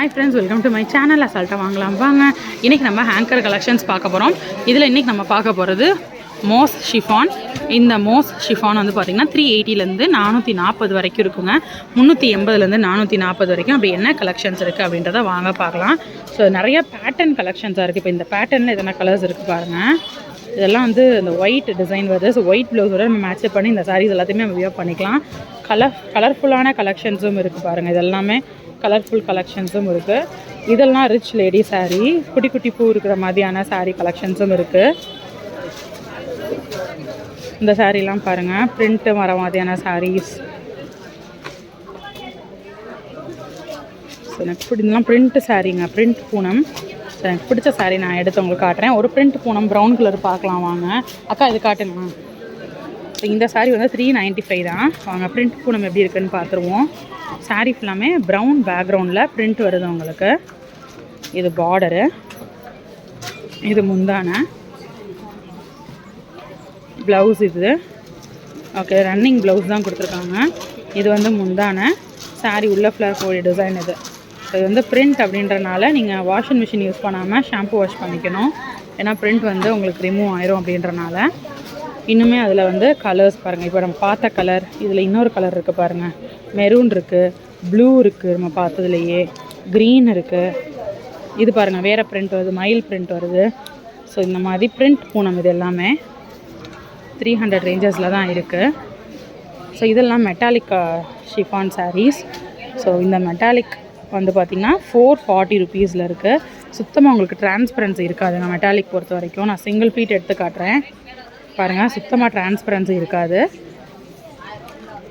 Hi friends welcome to my channel அசால்ட்டாக வாங்கலாம். வாங்க. இன்றைக்கி நம்ம ஹேங்கர் கலெக்ஷன்ஸ் பார்க்க போகிறோம் இதில் இன்றைக்கி நம்ம பார்க்க போகிறது மோஸ் ஷிஃபான் இந்த மோஸ் ஷிஃபான் வந்து பார்த்திங்கன்னா த்ரீ எயிட்டிலேருந்து நானூற்றி நாற்பது வரைக்கும் இருக்குங்க. முந்நூற்றி எண்பதுலேருந்து நானூற்றி நாற்பது வரைக்கும் அப்படி என்ன கலெக்ஷன்ஸ் இருக்குது அப்படின்றத வாங்க பார்க்கலாம். ஸோ நிறைய பேட்டர்ன் கலெக்ஷன்ஸாக இருக்குது இப்போ இந்த பேட்டர்னில் எதனா கலர்ஸ் இருக்குது பாருங்கள் இதெல்லாம் வந்து இந்த ஒயிட் டிசைன் வருது. ஸோ ஒயிட் ப்ளவுஸோட நம்ம மேட்ச் பண்ணி இந்த சாரீஸ் எல்லாத்தையுமே நம்ம வியர் பண்ணிக்கலாம். கலர் கலர்ஃபுல்லான கலெக்ஷன்ஸும் இருக்குது பாருங்கள் இதெல்லாமே கலர்ஃபுல் கலெக்ஷன்ஸும் இருக்குது இதெல்லாம் ரிச் லேடி சாரீ குட்டி குட்டி பூ இருக்கிற மாதிரியான சாரீ கலெக்ஷன்ஸும் இருக்குது இந்த சாரீலாம் பாருங்கள் பிரிண்ட்டு வர மாதிரியான சாரீஸ் ஸோ எனக்கு பிடி இதெல்லாம் பிரிண்ட் சாரீங்க பிரிண்ட் பூனம். ஸோ எனக்கு பிடிச்ச சாரீ நான் எடுத்து உங்களுக்கு காட்டுறேன். ஒரு பிரிண்ட் பூனம் ப்ரௌன் கலர் பார்க்கலாம் வாங்க. அக்கா இது காட்டுங்களா இந்த சாரீ வந்து த்ரீ நைன்ட்டி ஃபைவ் தான். வாங்க பிரிண்ட் நம்ம எப்படி இருக்குன்னு பார்த்துருவோம். சாரீ ஃபுல்லாமே ப்ரௌன் பேக்ரவுண்டில் பிரிண்ட் வருது உங்களுக்கு. இது பார்டரு இது முந்தான. ப்ளவுஸ் இது. ஓகே ரன்னிங் ப்ளவுஸ் தான் கொடுத்துருக்காங்க. இது வந்து முந்தான. சாரீ உள்ள ஃப்ளவர் கோழி டிசைன் இது. இது வந்து பிரிண்ட் அப்படின்றனால நீங்கள் வாஷிங் மிஷின் யூஸ் பண்ணாமல் ஷாம்பு வாஷ் பண்ணிக்கணும். ஏன்னா பிரிண்ட் வந்து உங்களுக்கு ரிமூவ் ஆயிரும் அப்படின்றனால. இன்னுமே அதில் வந்து கலர்ஸ் பாருங்கள் இப்போ நம்ம பார்த்த கலர் இதில் இன்னொரு கலர் இருக்குது பாருங்கள் மெரூன் இருக்குது ப்ளூ இருக்குது நம்ம பார்த்ததுலையே க்ரீன் இருக்குது இது பாருங்கள் வேறு பிரிண்ட் வருது மயில் பிரிண்ட் வருது. ஸோ இந்த மாதிரி பிரிண்ட் பூனம் இது எல்லாமே த்ரீ ஹண்ட்ரட் ரேஞ்சஸில் தான் இருக்குது ஸோ இதெல்லாம் மெட்டாலிக் ஷிஃபான் சாரீஸ் ஸோ இந்த மெட்டாலிக் வந்து பார்த்திங்கன்னா ஃபோர் ஃபார்ட்டி ருபீஸில் இருக்குது சுத்தமாக உங்களுக்கு டிரான்ஸ்பரன்சி இருக்காதுங்க மெட்டாலிக் பொறுத்த வரைக்கும். நான் சிங்கிள் ஃபீட் எடுத்து காட்டுறேன். பாருங்கள் சுத்தமாக டிரான்ஸ்பரன்சி இருக்காது.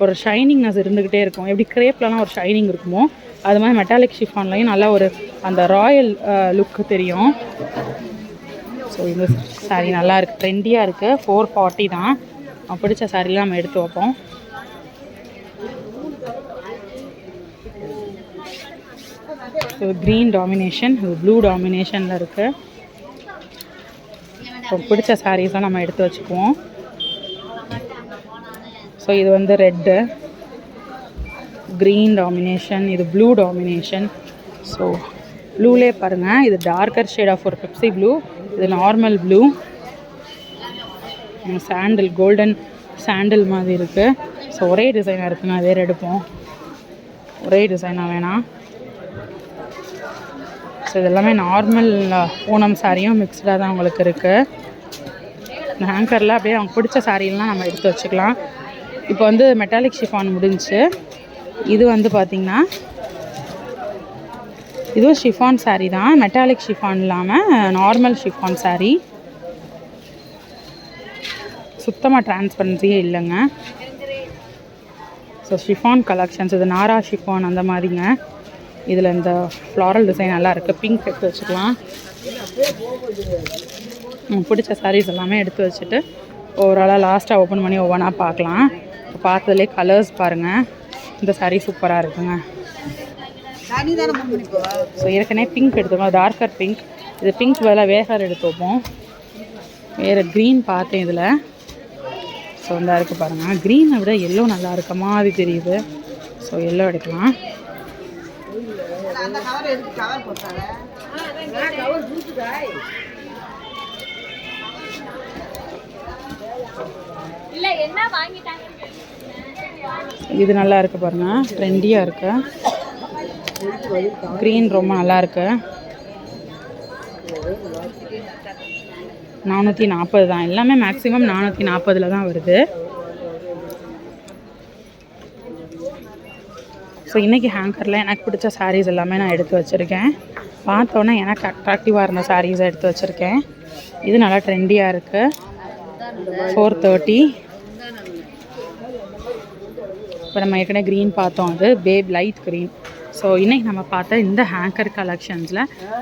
ஒரு ஷைனிங்னஸ் இருந்துக்கிட்டே இருக்கும். எப்படி கிரேப்லலாம் ஒரு ஷைனிங் இருக்குமோ அது மாதிரி மெட்டாலிக் ஷிஃபான்லையும் நல்லா ஒரு அந்த ராயல் லுக்கு தெரியும். ஸோ இந்த சாரீ நல்லா இருக்குது ட்ரெண்டியாக இருக்குது ஃபோர் ஃபார்ட்டி தான். பிடிச்ச சாரீலாம் நம்ம எடுத்து வைப்போம். ஸோ க்ரீன் டாமினேஷன் ப்ளூ டாமினேஷனில் இருக்குது பிடிச்ச சாரீஸாக நம்ம எடுத்து வச்சுக்குவோம். ஸோ இது வந்து ரெட்டு க்ரீன் டாமினேஷன் இது ப்ளூ டாமினேஷன் ஸோ ப்ளூலே பாருங்கள் இது டார்க்கர் ஷேட் ஆஃப் ஒரு பெப்சி ப்ளூ இது normal blue sandal golden sandal மாதிரி இருக்குது ஸோ ஒரே டிசைனாக இருக்குங்க வேறு எடுப்போம் ஒரே டிசைனாக வேணாம். ஸோ இது எல்லாமே நார்மல் பூனம் சாரியும் மிக்ஸ்டாக தான் உங்களுக்கு இருக்குது ஹேங்கரில் அப்படியே அவங்க பிடிச்ச சாரியெல்லாம் நம்ம எடுத்து வச்சுக்கலாம். இப்போ வந்து மெட்டாலிக் ஷிஃபான் முடிஞ்சு இது வந்து பார்த்திங்கன்னா இதுவும் ஷிஃபான் saree தான். மெட்டாலிக் ஷிஃபான் இல்லாமல் நார்மல் ஷிஃபான் saree. சுத்தமாக டிரான்ஸ்பரன்சியே இல்லைங்க. ஸோ ஷிஃபான் கலெக்ஷன்ஸ் இது நாரா ஷிஃபான் அந்த மாதிரிங்க. இதில் இந்த ஃப்ளாரல் டிசைன் நல்லா இருக்குது பிங்க் எடுத்து வச்சுக்கலாம். பிடிச்ச சாரீஸ் எல்லாமே எடுத்து வச்சுட்டு ஓவராலாக லாஸ்ட்டாக ஓப்பன் பண்ணி ஒவ்வொன்றா பார்க்கலாம். இப்போ பார்த்ததுலே கலர்ஸ் பாருங்கள் இந்த சாரீ சூப்பராக இருக்குங்க. ஸோ ஏற்கனவே பிங்க் எடுத்துப்போம் டார்க்கர் பிங்க் இது பிங்க் வேலை வேகர் எடுத்து வைப்போம். வேறு க்ரீன் பார்த்தேன் இதில். ஸோ இந்த இருக்குது பாருங்கள் க்ரீனை விட எல்லோ நல்லா இருக்க மாதிரி தெரியுது. ஸோ எல்லோ எடுக்கலாம். இது நல்லா இருக்கு பாருங்க. ட்ரெண்டியாக இருக்கு. க்ரீன் ரொம்ப நல்லா இருக்கு. நானூற்றி நாற்பது தான். எல்லாமே மேக்ஸிமம் நானூற்றி நாற்பதில் தான் வருது. ஸோ இன்றைக்கி ஹேங்கரில் எனக்கு பிடிச்ச சாரீஸ் எல்லாமே நான் எடுத்து வச்சுருக்கேன். பார்த்தோன்னே எனக்கு அட்ராக்டிவாக இருந்த சாரீஸை எடுத்து வச்சுருக்கேன். இது நல்லா ட்ரெண்டியாக இருக்குது ஃபோர் தேர்ட்டி இப்போ நம்ம ஏற்கனவே க்ரீன் பார்த்தோம் அது. பேப் லைட் க்ரீன் ஸோ இன்றைக்கி நம்ம பார்த்த இந்த ஹேங்கர் கலெக்ஷன்ஸில்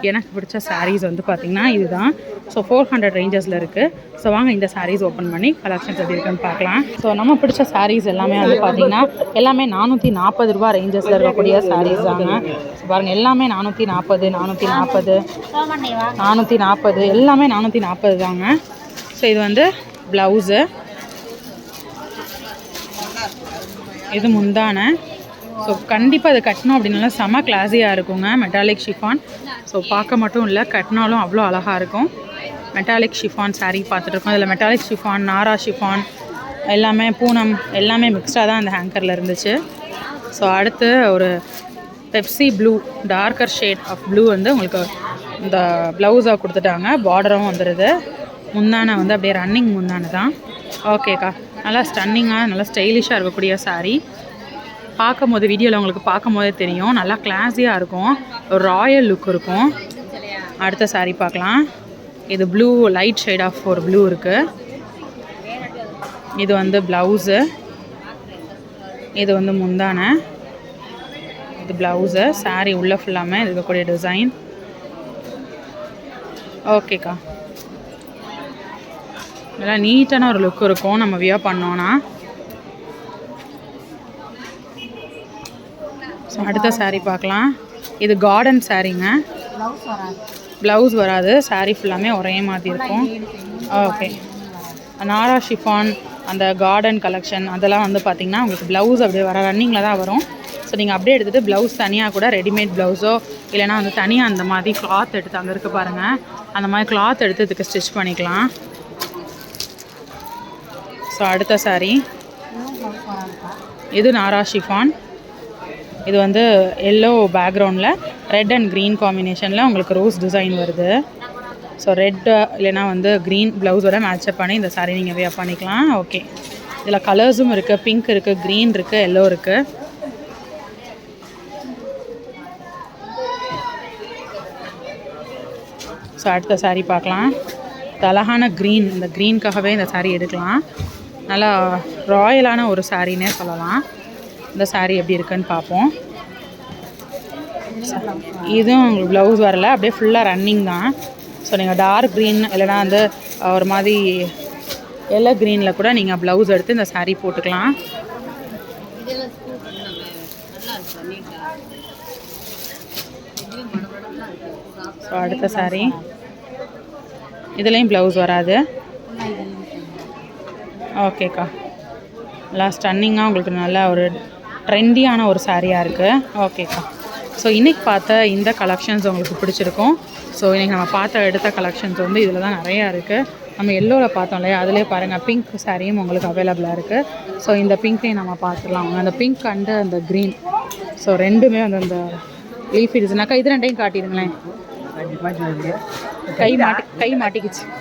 எனக்கு பிடிச்ச சாரீஸ் வந்து பார்த்திங்கன்னா இதுதான். ஸோ ஃபோர் ஹண்ட்ரட் ரேஞ்சஸில் இருக்குது ஸோ வாங்க இந்த சாரீஸ் ஓப்பன் பண்ணி கலெக்ஷன்ஸ் எப்படி இருக்குன்னு பார்க்கலாம். ஸோ நம்ம பிடிச்ச சாரீஸ் எல்லாமே வந்து பார்த்திங்கன்னா எல்லாமே நானூற்றி நாற்பது ரூபா ரேஞ்சஸில் இருக்கக்கூடிய சாரீஸ் தாங்க. ஸோ பாருங்கள் எல்லாமே நானூற்றி நாற்பது நானூற்றி நாற்பது நானூற்றி நாற்பது எல்லாமே நானூற்றி நாற்பது தாங்க. ஸோ இது வந்து ப்ளவுஸு இது முந்தான. ஸோ கண்டிப்பாக அது கட்டினோம் அப்படின்னாலும் செம கிளாஸியாக இருக்குங்க மெட்டாலிக் ஷிஃபான் ஸோ பார்க்க மட்டும் இல்லை கட்டினாலும் அவ்வளோ அழகாக இருக்கும். மெட்டாலிக் ஷிஃபான் சாரீ பார்த்துட்ருக்கோம் அதில் மெட்டாலிக் ஷிஃபான் நாரா ஷிஃபான் எல்லாமே பூனம் எல்லாமே மிக்ஸ்டாக தான் அந்த ஹேங்கரில் இருந்துச்சு. ஸோ அடுத்து ஒரு Pepsi blue darker shade of blue வந்து உங்களுக்கு இந்த ப்ளவுஸாக கொடுத்துட்டாங்க. பார்டரும் வந்துடுது முந்தானை வந்து அப்படியே ரன்னிங் முந்தானை தான். ஓகேக்கா நல்லா ஸ்டன்னிங்காக நல்லா ஸ்டைலிஷாக இருக்கக்கூடிய சாரீ பார்க்கும் போது வீடியோவில் உங்களுக்கு பார்க்கும் போதே தெரியும். நல்லா கிளாஸியாக இருக்கும். ராயல் லுக் இருக்கும். அடுத்த சாரீ பார்க்கலாம். இது ப்ளூ லைட் ஷேட் ஆஃப் ஒரு ப்ளூ இருக்குது இது வந்து ப்ளவுஸு இது வந்து முந்தானை. இது ப்ளவுஸு சாரீ உள்ளே ஃபுல்லாமே இருக்கக்கூடிய டிசைன் ஓகேக்கா நல்லா நீட்டான ஒரு லுக் இருக்கும். நம்ம வியர் பண்ணோன்னா அடுத்த saree பார்க்கலாம். இது கார்டன் சாரீங்க ப்ளவுஸ் வராது. Saree ஃபுல்லாமே ஒரே மாதிரி இருக்கும். ஓகே நாரா ஷிஃபான் அந்த கார்டன் கலெக்ஷன் அதெல்லாம் வந்து பார்த்திங்கன்னா உங்களுக்கு ப்ளவுஸ் அப்படியே வர ரன்னிங்கில் தான் வரும். ஸோ நீங்கள் அப்படியே எடுத்துகிட்டு ப்ளவுஸ் தனியாக கூட ரெடிமேட் ப்ளவுஸோ இல்லைனா வந்து தனியாக அந்த மாதிரி கிளாத் எடுத்து அங்கே இருக்க பாருங்கள் அந்த மாதிரி கிளாத் எடுத்து இதுக்கு ஸ்டிச் பண்ணிக்கலாம். ஸோ அடுத்த saree. இது நாரா ஷிஃபான் இது வந்து எல்லோ பேக்ரவுண்டில் ரெட் அண்ட் க்ரீன் காம்பினேஷனில் உங்களுக்கு ரோஸ் டிசைன் வருது. ஸோ ரெட்டு uh, இல்லைனா வந்து க்ரீன் ப்ளவுஸோட மேட்சப் பண்ணி இந்த சாரீ நீங்கள் வேர் பண்ணிக்கலாம். ஓகே இதில் கலர்ஸும் இருக்குது பிங்க் இருக்குது க்ரீன் இருக்குது எல்லோ இருக்குது ஸோ அடுத்த saree பார்க்கலாம். இது அழகான க்ரீன் இந்த க்ரீனுக்காகவே இந்த saree எடுக்கலாம். நல்லா ராயலான ஒரு சாரின்னே சொல்லலாம். இந்த சாரீ எப்படி இருக்குன்னு பார்ப்போம். இதுவும் உங்களுக்கு ப்ளவுஸ் வரல அப்படியே ஃபுல்லாக ரன்னிங் தான். ஸோ நீங்கள் டார்க் க்ரீன் இல்லைனா வந்து ஒரு மாதிரி எல்லோ க்ரீனில் கூட நீங்கள் ப்ளவுஸ் எடுத்து இந்த சாரீ போட்டுக்கலாம். ஸோ அடுத்த சாரீ இதுலேயும் ப்ளவுஸ் வராது. ஓகேக்கா நல்லா ஸ்டன்னிங்காக உங்களுக்கு நல்ல ஒரு ட்ரெண்டியான ஒரு சாரியாக இருக்குது ஓகேக்கா ஸோ இன்றைக்கி பார்த்த இந்த கலெக்ஷன்ஸ் உங்களுக்கு பிடிச்சிருக்கும். ஸோ இன்றைக்கி நம்ம பார்த்த எடுத்த கலெக்ஷன்ஸ் வந்து இதில் தான் நிறையா இருக்குது நம்ம எல்லோவில் பார்த்தோம் இல்லையா? அதிலே பாருங்கள் பிங்க் சாரியும் உங்களுக்கு அவைலபிளாக இருக்குது ஸோ இந்த பிங்க்கையும் நம்ம பார்த்துடலாம். அந்த பிங்க் அண்டு அந்த க்ரீன் ஸோ ரெண்டுமே வந்து அந்த லீஃப் இதுனாக்கா இது ரெண்டையும் காட்டிடுங்களேன். கை மாட்டி கை மாட்டிக்கிச்சு.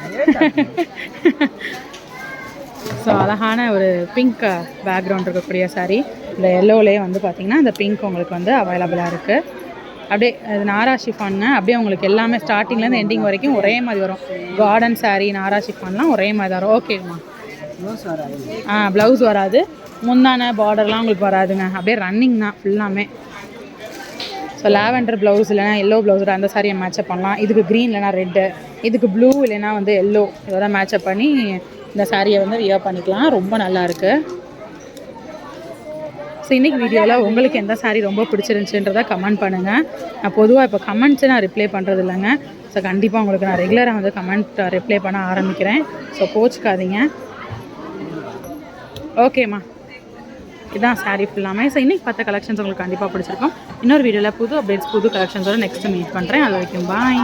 ஸோ அழகான ஒரு பிங்க் பேக்ரவுண்ட் இருக்கக்கூடிய saree. இந்த எல்லோலேயே வந்து பார்த்திங்கன்னா இந்த பிங்க் உங்களுக்கு வந்து அவைலபிளாக இருக்குது அப்படியே இது நாரா ஷிஃபான்னு அப்படியே உங்களுக்கு எல்லாமே ஸ்டார்டிங்லேருந்து எண்டிங் வரைக்கும் ஒரே மாதிரி வரும். கார்டன் saree நாரா ஷிஃபான்லாம் ஒரே மாதிரி வரும். ஓகேம்மா ஆ ப்ளவுஸ் வராது. முந்தான பார்டர்லாம் உங்களுக்கு வராதுங்க. அப்படியே ரன்னிங் தான் ஃபுல்லாமே ஸோ லாவெண்டர் ப்ளவுஸ் இல்லைனா எல்லோ ப்ளவுஸோட அந்த சாரியை மேட்சப் பண்ணலாம். இதுக்கு க்ரீன் இல்லைனா ரெட்டு இதுக்கு ப்ளூ இல்லைனா வந்து எல்லோ இதோட மேட்சப் பண்ணி இந்த சாரியை வந்து வியர் பண்ணிக்கலாம். ரொம்ப நல்லா இருக்கு. ஸோ இன்றைக்கி வீடியோவில் உங்களுக்கு எந்த சாரீ ரொம்ப பிடிச்சிருந்துச்சுன்றதை கமெண்ட் பண்ணுங்கள் நான் பொதுவாக இப்போ கமெண்ட்ஸு நான் ரிப்ளை பண்ணுறது இல்லைங்க. ஸோ கண்டிப்பாக உங்களுக்கு நான் ரெகுலராக வந்து கமெண்ட் ரிப்ளை பண்ண ஆரம்பிக்கிறேன். ஸோ கோச்சிக்காதீங்க. ஓகேம்மா இதான் சாரீ ஃபுல்லாமே ஸோ இன்றைக்கி பார்த்த கலெக்ஷன்ஸ் உங்களுக்கு கண்டிப்பாக பிடிச்சிருக்கும். இன்னொரு வீடியோவில் புது அப்டேட்ஸ் புது கலெக்ஷன்ஸோட நெக்ஸ்ட்டு மீட் பண்ணுறேன் அது வரைக்கும் பாய்